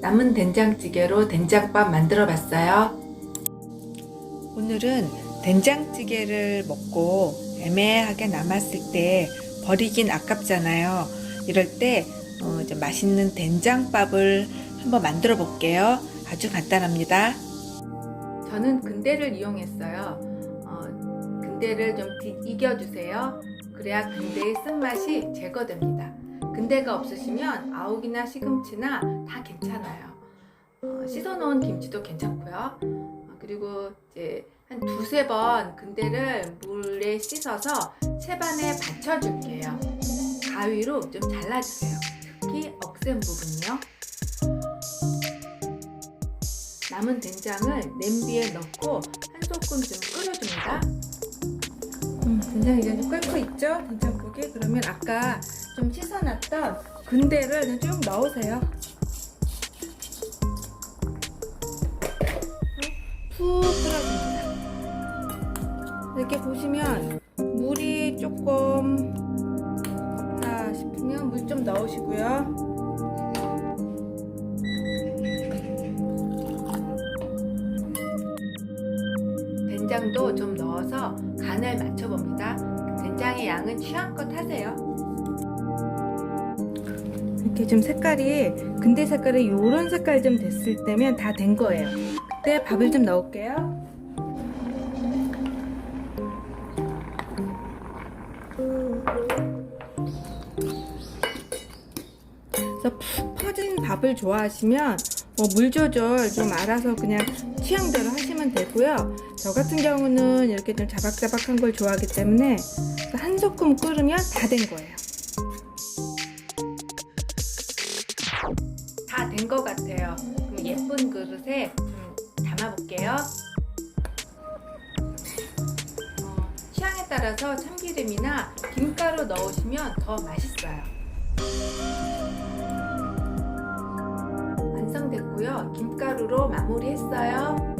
남은 된장찌개로 된장밥 만들어 봤어요. 오늘은 된장찌개를 먹고 애매하게 남았을 때 버리긴 아깝잖아요. 이럴 때 어, 맛있는 된장밥을 한번 만들어 볼게요. 아주 간단합니다. 저는 근대를 이용했어요. 어, 근대를 좀 디- 이겨주세요. 그래야 근대의 쓴맛이 제거됩니다. 근대가 없으시면 아욱이나 시금치나 다 괜찮아요. 어, 씻어놓은 김치도 괜찮고요. 어, 그리고 이제 한 두세 번 근대를 물에 씻어서 채반에 받쳐줄게요. 가위로 좀 잘라주세요. 특히 억센 부분요. 남은 된장을 냄비에 넣고 한 소끔 좀 끓여줍니다. 음, 된장이 이제 좀 끓고 있죠? 된장국이? 그러면 아까 좀 씻어놨던 근대를 쭉 넣으세요. 푹 끓여줍니다. 이렇게 보시면 물이 조금 다 싶으면 물 좀 넣으시고요. 된장도 좀 넣어서 간을 맞춰봅니다. 된장의 양은 취향껏 하세요. 이렇게 좀 색깔이 근대 색깔이 이런 색깔 좀 됐을 때면 다 된 거예요. 그때 밥을 좀 넣을게요. 그래서 푹 퍼진 밥을 좋아하시면 뭐 물 조절 좀 알아서 그냥 취향대로 하시면 되고요. 저 같은 경우는 이렇게 좀 자박자박한 걸 좋아하기 때문에 한 소끔 끓으면 다 된 거예요. 다 된 것 같아요. 예쁜 그릇에 좀 담아볼게요. 어, 취향에 따라서 참기름이나 김가루 넣으시면 더 맛있어요. 완성됐고요. 김가루로 마무리했어요.